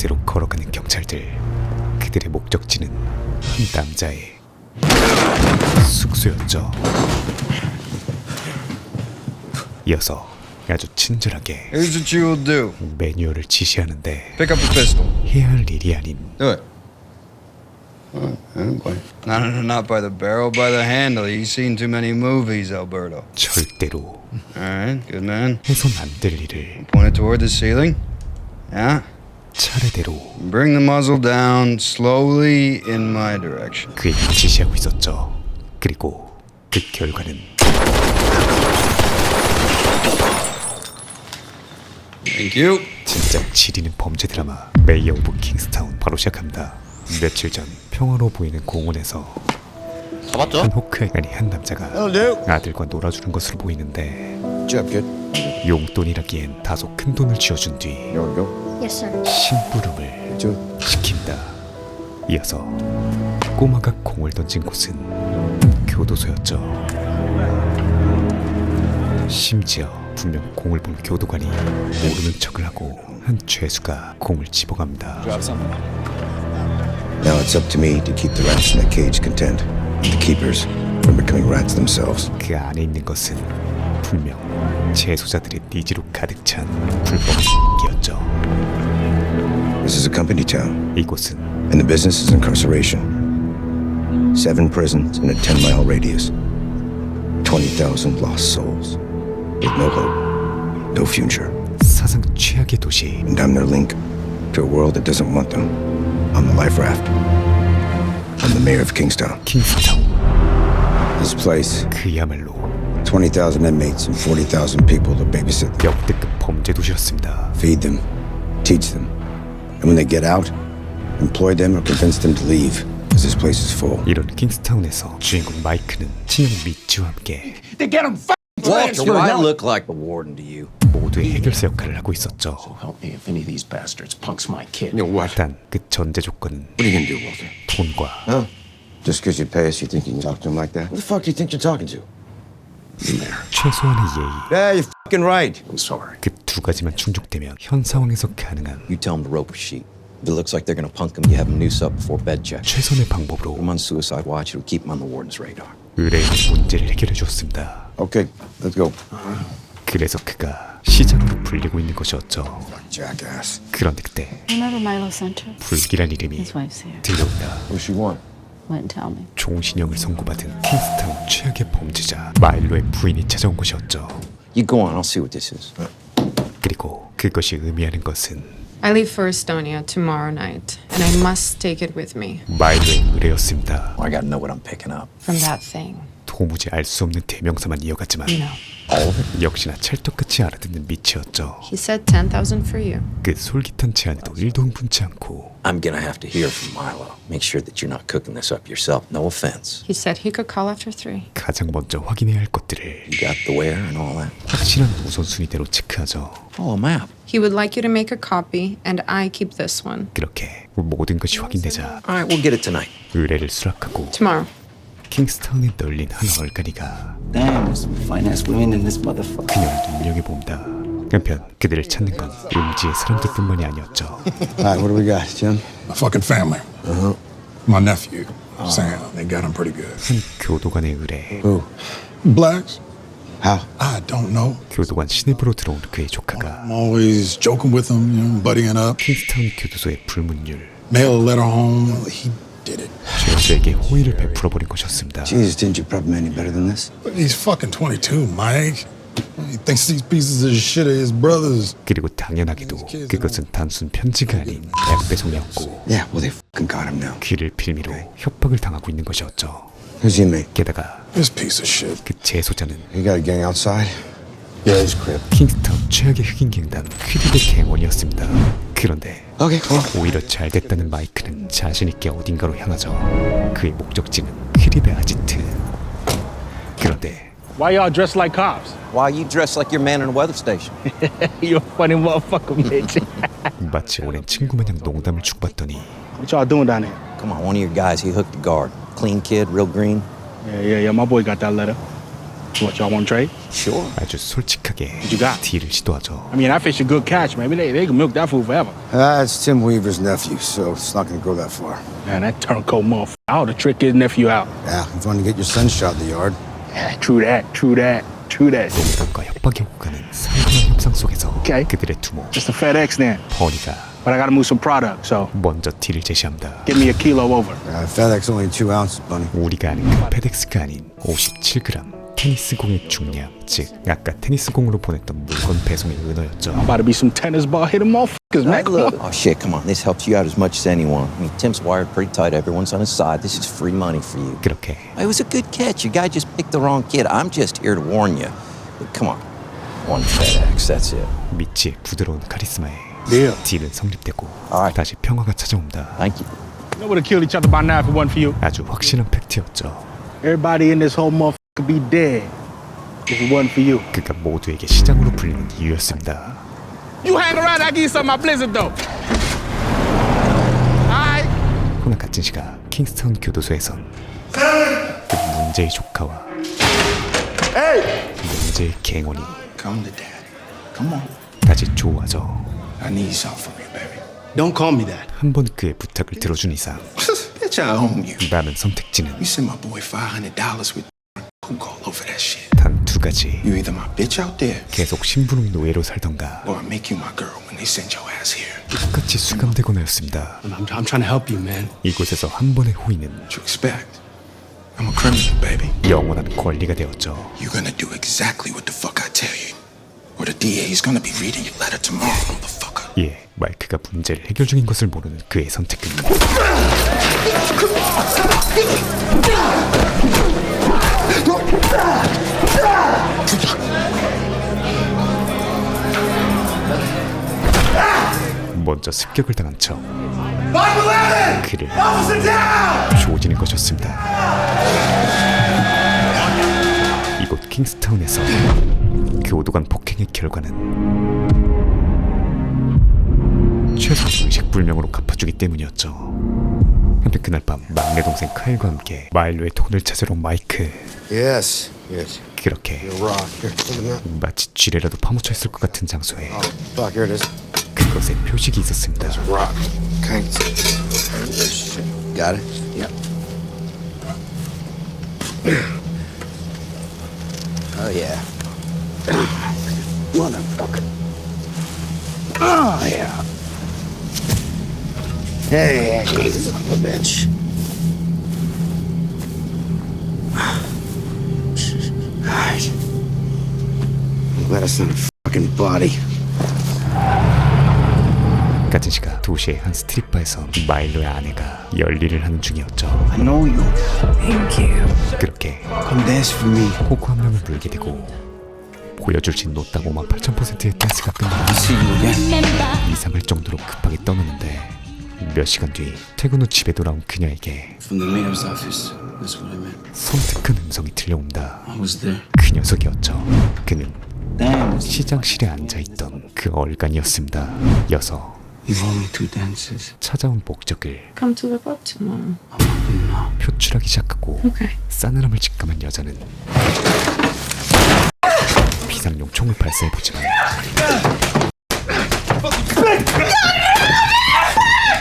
기세로 걸어가는 경찰들. 그들의 목적지는 한 남자의 숙소였죠. 이어서 아주 친절하게 Here's what you will do. 매뉴얼을 지시하는데 Pick up a pistol. 해야 할 일이 아닌 Do it. No, no, no, not by the barrel, by the handle. You've seen too many movies, Alberto. 절대로 All right, good man. 해선 안 될 일을 Point it toward the ceiling. Yeah. 차례대로 Bring the muzzle down slowly in my direction. 그에게 지시하고 있었죠. 그리고 그 결과는 Thank you. 진짜 지리는 범죄 드라마 메이어 오브 킹스타운 바로 시작합니다. 며칠 전 평화로워 보이는 공원에서 잡았죠? 한 호크아이 아니 한 남자가 아들과 놀아주는 것으로 보이는데 Job good. 용돈이라기엔 다소 큰 돈을 쥐어준 뒤 go? Yes, sir. 심부름을 it. 시킵니다. 이어서 꼬마가 공을 던진 곳은 교도소였죠. 심지어 분명 공을 본 교도관이 모르는 척을 하고 한 죄수가 공을 집어갑니다. Now it's up to me to keep the rats in the cage content, the keepers from becoming rats themselves. 그 안에 있는 것은 분명 재소자들의 니지로 가득 찬 불법 기였죠. This is a company town, 이곳은 and the business is incarceration. Seven prisons in a 10 mile radius. 20,000 lost souls. With no hope, no future. 사상 최악의 도시 And I'm their link to a world that doesn't want them. I'm the life raft. I'm the mayor of Kingstown. 킹스타운. This place, 그야말로 20,000 inmates and 40,000 people to babysit them. 역대급 범죄 도시였습니다. feed them, teach them, and when they get out, employ them or convince them to leave, because this place is full. 이런 킹스타운에서 주인공 마이크는 친형 미치와 함께 Walter, do I look like the warden to you? 모두의 해결사 역할을 하고 있었죠. Help me if any of these bastards punks my kid. You know what? 단 그 전제 조건은 What are you gonna do, Walter? 돈과 Huh? Just because you pay us, you think you can talk to him like that? Who the fuck do you think you're talking to? 최소한의 예의 Yeah, you're fucking right. I'm sorry. 그 두 가지만 충족되면 현 상황에서 가능한 You tell them to rope a sheet. If it looks like they're gonna punk him, you have them noose up before bed check. 최선의 Put 방법으로 them on suicide watch. It'll keep them on the warden's radar. 의뢰의 문제를 해결해 줬습니다. Okay, let's go. 그래서 그가 시장으로 불리고 있는 것이었죠. Jackass. 그런데 그때 Remember Milo Center? 불길한 이름이 His wife's here. 들려온다. What does she want? 종신형을 선고받은 킹스타운 최악의 범죄자 마일로의 부인이 찾아온 곳이었죠. You go on. I'll see what this is. 그리고 그것이 의미하는 것은 I leave for Estonia tomorrow night, and I must take it with me 마일로의 의뢰였습니다. I gotta know what I'm picking up. from that thing. 도무지 알 수 없는 대명사만 이어갔지만 know. 역시나 찰떡같이 알아듣는 미치였죠. He said 10,000 for you. 그 솔깃한 제안에도 일도 흥분치 않고 I'm gonna have to hear from Milo. Make sure that you're not cooking this up yourself. No offense. He said he could call after 3. 가장 먼저 확인해야 할 것들을 You got the where and all that. 확실한 우선순위대로 체크하죠. Oh, a map. He would like you to make a copy, and I keep this one. 그렇게 모든 것이 확인되자 All right, we'll get it tonight. 의뢰를 수락하고 Tomorrow. 킹스타운에 널린 한 얼간이가 Damn, there's some fine ass women in this motherfucker. 그녀를 눈여겨본다. 한편 그들을 찾는 건 음지의 사람들뿐만이 아니었죠. All right, what do we got, Jim? My fucking family. My nephew, Sam. They got him pretty good. 한 교도관의 의뢰. Who? Blacks? How? I don't know. 교도관 신입으로 들어온 그의 조카가 I'm always joking with him, you know, buddying up. 킹스타운 교도소의 불문율 Mail a letter home. He did it. 죄수에게 호의를 베풀어 버린 것이었습니다. Jesus, didn't you prep him any better than this? But he's fucking 22, Mike. He thinks these pieces of shit are his brothers. 그리고 당연하게도 그것은 단순 편지가 아닌 약 배송이었고 Yeah, well, they fucking got him now. 그를 빌미로 협박을 당하고 있는 것이었죠. Who's he, mate? 게다가 This piece of shit. 그 재소자는 You got a gang outside? Yeah, his crib. 킹스타운 최악의 흑인 갱단 퀴드의 갱원이었습니다. 그런데 Okay, well. 오히려 잘 됐다는 마이크는 자신 있게 어딘가로 향하죠. 그의 목적지는 크립의 아지트. 그런데 Why y'all dressed like cops? Why you dress like your man in a weather station? you a funny motherfucker, bitch. 마치 오랜 친구 마냥 농담을 주고받더니 what y'all doing down here? Come on, one of your guys, he hooked the guard. Clean kid, real green. Yeah, yeah, yeah. My boy got that letter. What y'all want to trade? Sure. 아주 솔직하게 마이크에게 you got? 딜을 시도하죠. I mean, I fish a good catch, man. They, they can milk that food forever. Ah, it's Tim Weaver's nephew, so it's not gonna go that far. Man, that turncoat motherfucker. I ought to trick his nephew out. Yeah, if you want to get your son shot in the yard. Yeah, true that, true that, true that. 농담과 협박이 오고 가는 상당한 협상 속에서 오케이. 그들의 두목 Just a FedEx then. 버니가 But I gotta move some product, so 먼저 딜을 제시합니다. give me a kilo over. Uh, FedEx only two ounces, bunny. 우리가 아는 그 페덱스가 아닌 57g 테니스공의 중량 즉 아까 테니스공으로 보냈던 물건 배송의 은어였죠. About to be some tennis ball hitting motherfuckers, man. Come on. Oh shit, come on. This helps you out as much as anyone. I mean, Tim's wired pretty tight. Everyone's on his side. This is free money for you. 그렇게 It was a good catch. Your guy just picked the wrong kid. I'm just here to warn you. But come on. One FedEx, that's it. 미치의 부드러운 카리스마에 Deal. 딜은 성립되고 Alright. 다시 평화가 찾아온다. Thank you. You know would have killed each other by now if it wasn't for you. 아주 확실한 팩트였죠. Everybody in this whole motherfucker could be dead if it wasn't for you. 그가 모두에게 시장으로 불리는 이유였습니다. You hang around, I give you some of my blizzard though. Alright. 호나 가츠시가 킹스타운 교도소에선 그 문제의 조카와 문제의 갱원이 Come to daddy. Come on. 다시 좋아져 I need something from you, baby. Don't call me that. 한 번 그의 부탁을 들어준 이상 Bitch, I own you. 남은 선택지는 You send my boy $500 with coke all over that shit. 단 두 가지 You either my bitch out there 계속 신부름 노예로 살던가 or I make you my girl when they send your ass here. 똑같이 수감되거나였습니다 I'm, I'm trying to help you, man. 이곳에서 한 번의 호의는 What you expect? I'm a criminal, baby. 영원한 권리가 되었죠 You're gonna do exactly what the fuck I tell you. Or the DA is gonna be reading your letter tomorrow, motherfucker. 예, 마이크가 문제를 해결 중인 것을 모르는 그의 선택은 먼저 습격을 당한 척 그를 조지는 것이었습니다. 이곳 킹스타운에서 교도관 폭행의 결과는 최소 의식 불명으로 갚아주기 때문이었죠. 한편 그날 밤 막내 동생 카일과 함께 마일로의 돈을 찾으러 온 마이크 Yes, yes. 그렇게 Your rock. Here, look at that. 마치 쥐레라도 파묻혀 있을 것 같은 장소에 Fuck, here it is. 그것의 표식이 있었습니다. Rock. Okay. Got it? Yep. Oh, yeah. Motherfucker. Oh, yeah. Hey, you son of a bitch. Body. 같은 시각 2시에 한 스트릿바에서 마일로의 아내가 열일을 하는 중이었죠. I know you. 그렇게 Come dance for me. 호구 한 명을 물게 되고 보여줄 진 노딱 5만 8천 퍼센트의 댄스가 끝나 See you again. 이상할 정도로 급하게 떠나는데 몇 시간 뒤 퇴근 후 집에 돌아온 그녀에게. 섬뜩한 음성이 들려온다. 그 녀석이었죠. 그는. 시장실에 앉아있던 그 얼간이었습니다. 여서 You've only two dances. 찾아온 목적을 Come to the bar tomorrow. 표출하기 시작하고 Okay. 싸늘함을 직감한 여자는 비상용 총을 발사해보지만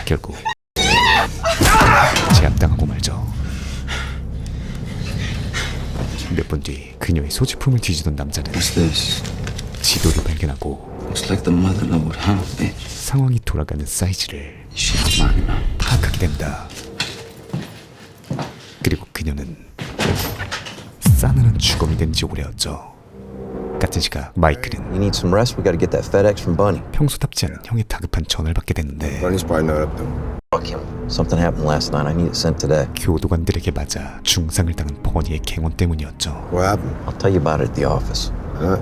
결국 분 뒤 그녀의 소지품을 뒤지던 남자는? 지도를 발견하고? 상황이 돌아가는 사이즈를. 파악하게 됩니다. 그리고 그녀는 싸늘한 주검이 된지 오래였죠. 같은 시각 마이클은 You need some rest? We gotta get that FedEx from Bunny. 평소답지 않은 형의 다급한 전화를 받게 됐는데 Bunny's probably not up though. Fuck him. Something happened last night. I need it sent today. 교도관들에게 맞아 중상을 당한 버니의 갱원 때문이었죠. What happened? I'll tell you about it at the office. Huh?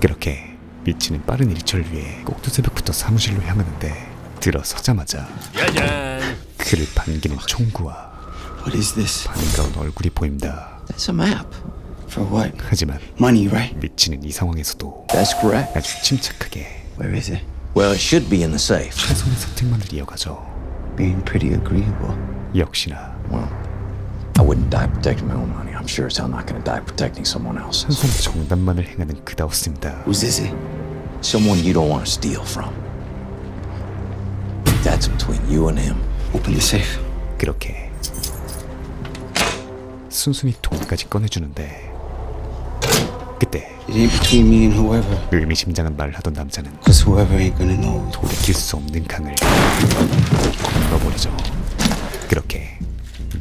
그렇게 미치는 빠른 일처를 위해 꼭두 새벽부터 사무실로 향하는데 들어서자마자 그를 반기는 총구와 What is this? 반가운 얼굴이 보입니다. That's a map. For what? 하지만 Money, right? 미치는 이 상황에서도 That's correct. 아주 침착하게 Where is it? Well, it should be in the safe. 최선의 선택만을 이어가죠. Being pretty agreeable. 역시나 Well, I wouldn't die protecting my own money. I'm sure as hell not gonna die protecting someone else's. 항상 정답만을 행하는 그다웠습니다. Who's this? eh? Someone you don't want to steal from. That's between you and him. Open the safe. 그렇게 순순히 돈까지 꺼내주는데 그때 It ain't between me and whoever, 의미심장한 말을 하던 남자는 because whoever ain't gonna know. 돌이킬 수 없는 강을 건너버리죠. 그렇게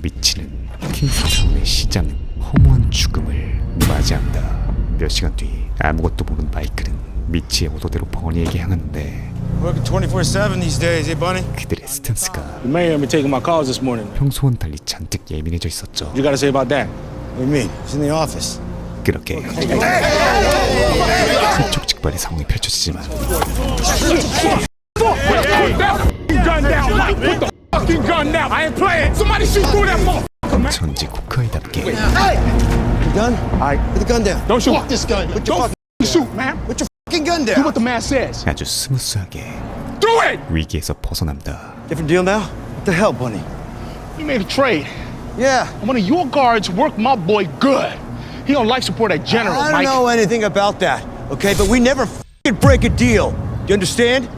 미치는 킹스타운의 시장은 허무한 죽음을 맞이합니다. 몇 시간 뒤 아무것도 모르는 마이클은 미치의 오도대로 버니에게 향하는데 Working 24-7 these days, eh, Bunny? 그들의 스탠스가 The mayor been taking my calls this morning. 평소와는 달리 잔뜩 예민해져 있었죠. You gotta say about that? What do you mean? He's in the office. 그렇게 일촉즉발의 상황이 펼쳐지지만. 전지 코카이답게 Gun? All right, put the gun down. Don't shoot. Fuck this gun. Put your Don't fucking, shoot, man. put your fucking gun Do down. what the man says. 아주 스무스하게 Do it. 위기에서 벗어납니다. Different deal now? What the hell, Bunny? We made a trade. Yeah. One of your guards worked my boy good. He on life support at General, I don't Mike. know anything about that, okay? But we never break a deal. You understand?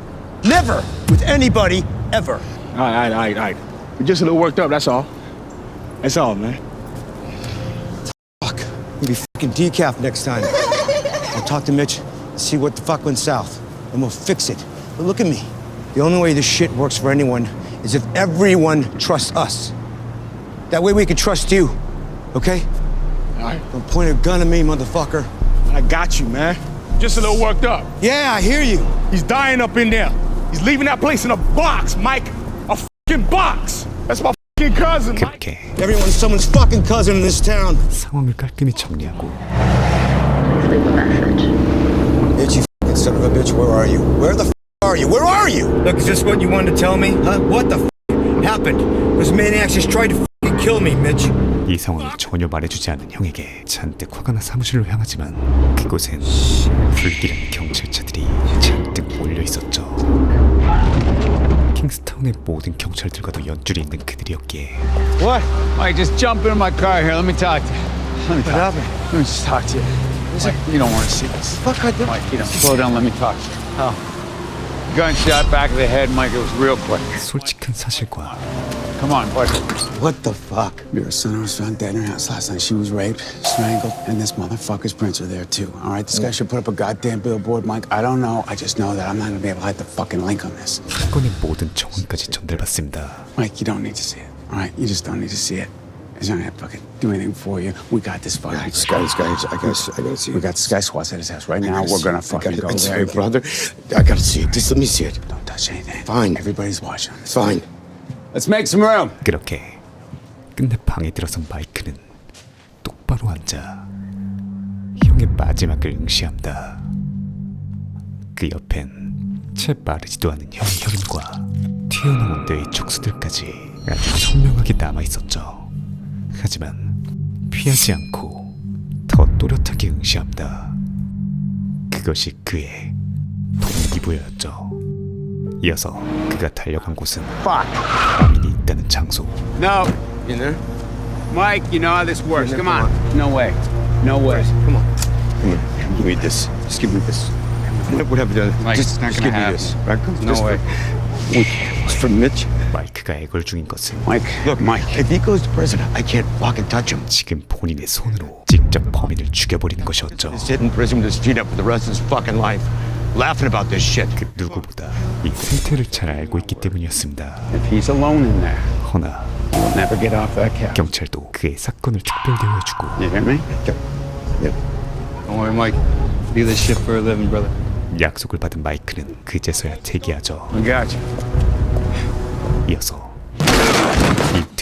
Never with anybody ever. All right, all right, all right. We're just a little worked up, that's all. That's all, man. Fuck. We'll be fucking decaf next time. I'll talk to Mitch, see what the fuck went south, and we'll fix it. But look at me. The only way this shit works for anyone is if everyone trusts us. That way we can trust you, okay? All right. Don't point a gun at me, motherfucker. I got you, man. Just a little worked up. Yeah, I hear you. He's dying up in there. He's leaving that place in a box, Mike. A fucking box. That's my fucking cousin, Mike. 그렇게 Everyone's someone's fucking cousin in this town. 상황을 깔끔히 정리하고 Bitch, you fucking son of a bitch, where are you? Where the f are you? Where are you? Look, is this what you wanted to tell me? Huh? What the f happened? Those maniacs just tried to fucking kill me, Mitch. 이 상황을 전혀 말해주지 않은 형에게 잔뜩 화가 나 사무실로 향하지만 그곳엔 불길한 경찰차들이 잔뜩 몰려 있었죠. 킹스타운의 모든 경찰들과도 연줄이 있는 그들이었기에 What? Mike, just jump in my car here. Let me talk to you. Let me talk. Let me just talk to you. Mike, you don't want to see this. Fuck, I did. Mike, you don't. Slow down. Let me talk to you. Oh. Gunshot back of the head, Mike. It was real quick. 솔직한 사실과 Come on, buddy. What the fuck? Your son was found dead in her house last night. She was raped, strangled, and this motherfucker's prints are there too. All right, this guy should put up a goddamn billboard, Mike. I don't know. I just know that I'm not gonna be able to hit the fucking link on this. 사건의 모든 정황까지 전달받습니다. Mike, you don't need to see it. All right, you just don't need to see it. It's not gonna fucking do anything for you. We got this fucking. This guy, this guy, I gotta, I gotta see We it. got this guy squats at his house right I now. gotta We're see gonna it. I fucking gotta- go I'm sorry, there. brother. I gotta see it. Just let me see it. Don't touch anything. Fine. Everybody's watching. Fine. Let's make some room. 그렇게 끝내 방에 들어선 마이크는 똑바로 앉아 형의 마지막을 응시합니다. 그 옆엔 채 마르지도 않은 형의 혈흔과 튀어나온 뇌의 촉수들까지 아주 선명하게 남아 있었죠. 하지만 피하지 않고 더 또렷하게 응시합니다. 그것이 그의 동기부여였죠. 이어서 그가 달려간 곳은 범인이 있다는 장소. No, In there? Mike. You know how this works. Come on. No way. No way. Come on. Come here. Give me this. Just give me this. What, have you done? Mike, just it's not just gonna give me happen. this. Right? Come, No just way. It's from Mitch. 마이크가 애걸 중인 것은 Mike. Look, Mike. If he goes to prison, I can't fucking touch him. 지금 본인의 손으로 직접 범인을 죽여버리는 것이었죠. Sit in prison with his feet up for the rest of his fucking life, laughing about this shit. 그 누구보다 이 생태를 잘 알고 있기 때문이었습니다. If he's alone in there, 허나 he'll never get off that couch. 경찰도 그의 사건을 특별 대우해 주고 You hear me? Don't worry, Mike. Do this shit for a living, brother. 약속을 받은 마이크는 그제서야 퇴기하죠. We got you. 이어서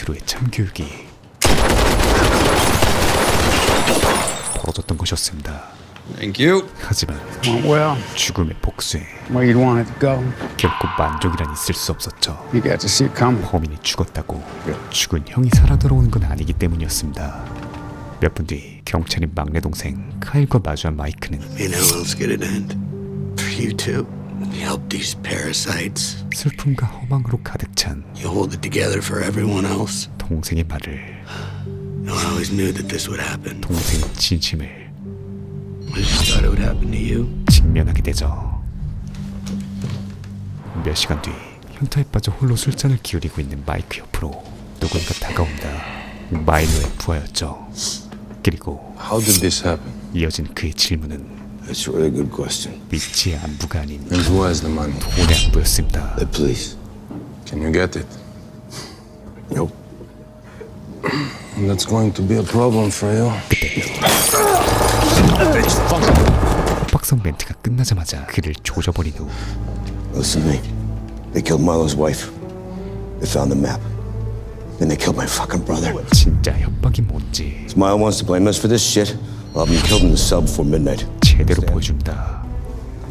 후의 참교육이 벌어졌던 것이었습니다. Thank you. 하지만 Went well. 죽음의 복수에 Where you'd to go. 결코 만족이란 있을 수 없었죠. You got to see it coming. 범인이 죽었다고 죽은 형이 살아 돌아오는 건 아니기 때문이었습니다. 몇 분 뒤 경찰인 막내 동생 카일과 마주한 마이크는 You know how else get it end? For you too. You help these parasites. 슬픔과 허망으로 가득 찬 You hold it together for everyone else. 동생의 말을 No, I always knew that this would happen. 동생의 진심을 직면하게 되죠. 몇 시간 뒤 현타에 빠져 홀로 술잔을 기울이고 있는 마이크 옆으로 누군가 다가온다. 마일로의 부하였죠. 그리고 How did this happen? 이어진 그의 질문은 That's a really good question. 미치의 안부가 아닌 And who has the money? 돈의 안부였습니다. The police. Can you get it? Nope. That's going to be a problem for you. 빡성 멘트가 끝나자마자 그를 조져버린 후 Listen to me. They killed Marlo's wife. They found the map. Then they killed my fucking brother. 진짜 협박이 뭔지 Smile wants to blame us for this shit. I'll be killed in the sub before midnight. 제대로 보여준다.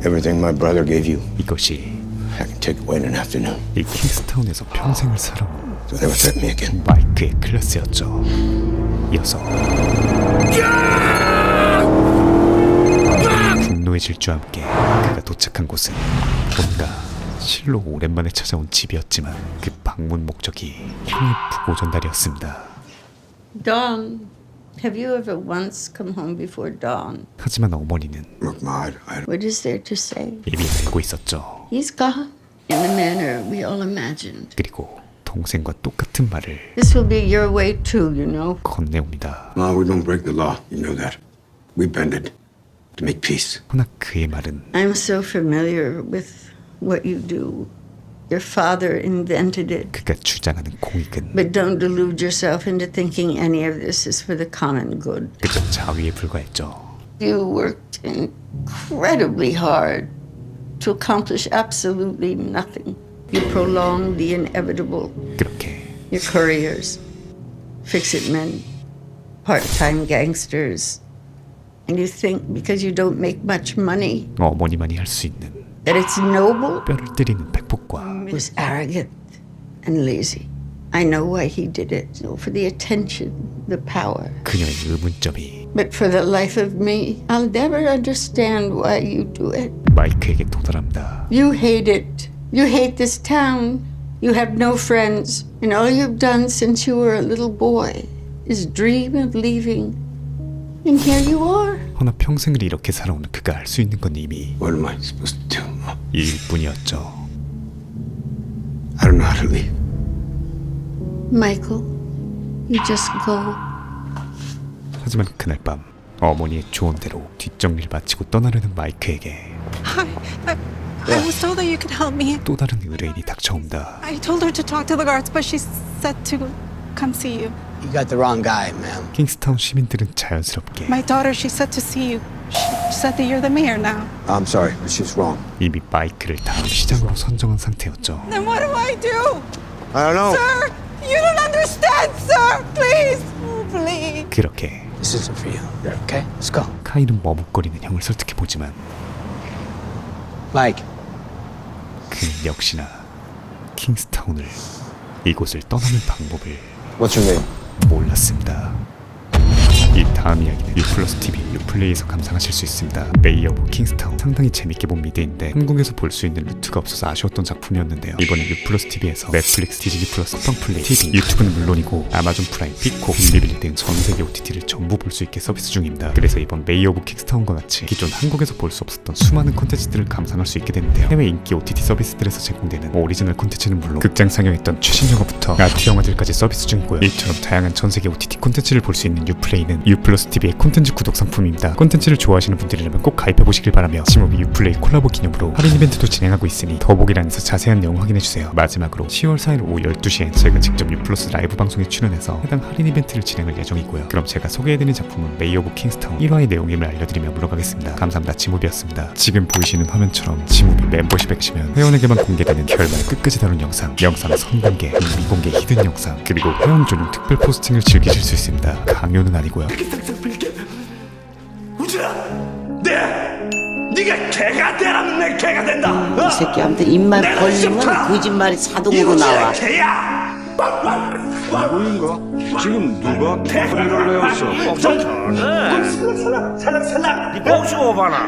Everything my brother gave you, 이것이 I can take away in an afternoon. 이 킹스타운에서 평생을 살아온 So never threaten me again. 마이크의 클래스였죠. 이어서 분노의 질주와 함께 그가 도착한 곳은 뭔가 실로 오랜만에 찾아온 집이었지만 그 방문 목적이 형의 부고 전달이었습니다. Dawn. Have you ever once come home before dawn? 하지만 어머니는 Look, Ma, I, I What is there to say? 이미 알고 있었죠. He's gone in the manner we all imagined. 그리고 동생과 똑같은 말을 This will be your way too, you know. 건네옵니다. Ma, we don't break the law. You know that. We bend it to make peace. 허나 그의 말은 I'm so familiar with what you do. Your father invented it. 그가 주장하는 공익은 But don't delude yourself into thinking any of this is for the common good. 그저 자위에 불과했죠. You worked incredibly hard to accomplish absolutely nothing. You prolonged the inevitable. 그렇게 Your couriers, fix-it men, part-time gangsters. And you think because you don't make much money 어머니만이 할 수 있는 that it's noble? 뼈를 때리는 백폭과 He was arrogant and lazy. I know why he did it. So for the attention, the power. 그녀의 의문점이 But for the life of me, I'll never understand why you do it. 마이크에게 도달합니다. You hate it. You hate this town. You have no friends. And all you've done since you were a little boy is dream of leaving. And here you are. 허나 평생을 이렇게 살아온 그가 할 수 있는 건 이미 What am I supposed to do? 일뿐이었죠. I don't know how to leave. Michael, you just go. 하지만 그날 밤 어머니의 조언대로 뒷정리를 마치고 떠나려는 마이크에게 Hi. I, I was told that you could help me. 또 다른 의뢰인이 닥쳐온다. I told her to talk to the guards, but she said to come see you. You got the wrong guy, ma'am. 킹스타운 시민들은 자연스럽게 My daughter, she said to see you. She said that you're the mayor now. I'm sorry, but she's wrong. 이미 마이크를 다음 시장으로 선정한 상태였죠. Then what do I do? I don't know. Sir, you don't understand, sir. Please, oh, please. 그렇게 This isn't for you. Okay, let's go. 카이는 머뭇거리는 형을 설득해 보지만 Mike, 그는 역시나 킹스타운을 이곳을 떠나는 방법을 What's your name? 몰랐습니다. 이 다음 이야기는 유플러스 TV 유플레이에서 감상하실 수 있습니다. 메이 오브 킹스타운 상당히 재밌게 본 미드인데 한국에서 볼 수 있는 루트가 없어서 아쉬웠던 작품이었는데요. 이번에 유플러스 TV에서 넷플릭스, 디즈니 플러스, 펑플레이, TV, 유튜브는 물론이고 아마존 프라임, 피코, 빌리빌리 등 전 세계 OTT를 전부 볼 수 있게 서비스 중입니다. 그래서 이번 메이 오브 킹스타운과 같이 기존 한국에서 볼 수 없었던 수많은 콘텐츠들을 감상할 수 있게 되는데요. 해외 인기 OTT 서비스들에서 제공되는 오리지널 콘텐츠는 물론 극장 상영했던 최신 영화부터 아트 영화들까지 서비스 중이고요. 이처럼 다양한 전 세계 OTT 콘텐츠를 볼 수 있는 유플레이는 유플러스 TV의 콘텐츠 구독 상품입니다. 콘텐츠를 좋아하시는 분들이라면 꼭 가입해 보시길 바라며 지모비 유플레이 콜라보 기념으로 할인 이벤트도 진행하고 있으니 더보기란에서 자세한 내용 확인해 주세요. 마지막으로 10월 4일 오후 12시엔 제가 직접 유플러스 라이브 방송에 출연해서 해당 할인 이벤트를 진행할 예정이고요. 그럼 제가 소개해드린 작품은 메이 오브 킹스타운 1화의 내용임을 알려드리며 물어가겠습니다. 감사합니다. 지모비였습니다. 지금 보이시는 화면처럼 지모비 멤버십 액시면 회원에게만 공개되는 결말 끝까지 다룬 영상, 영상 선공개, 미공개 히든 영상, 그리고 회원 전용 특별 포스팅을 즐기실 수 있습니다. 강요는 아니고요. 네가 개가 되라면 내 개가 된다. 이 새끼한테 입만 벌리면 거짓말이 자동으로 나와. 개야. 누구인가? 지금 누가 소리를 내었어? 살랑 살랑 살랑 살랑. 네 뽕수고 봐라.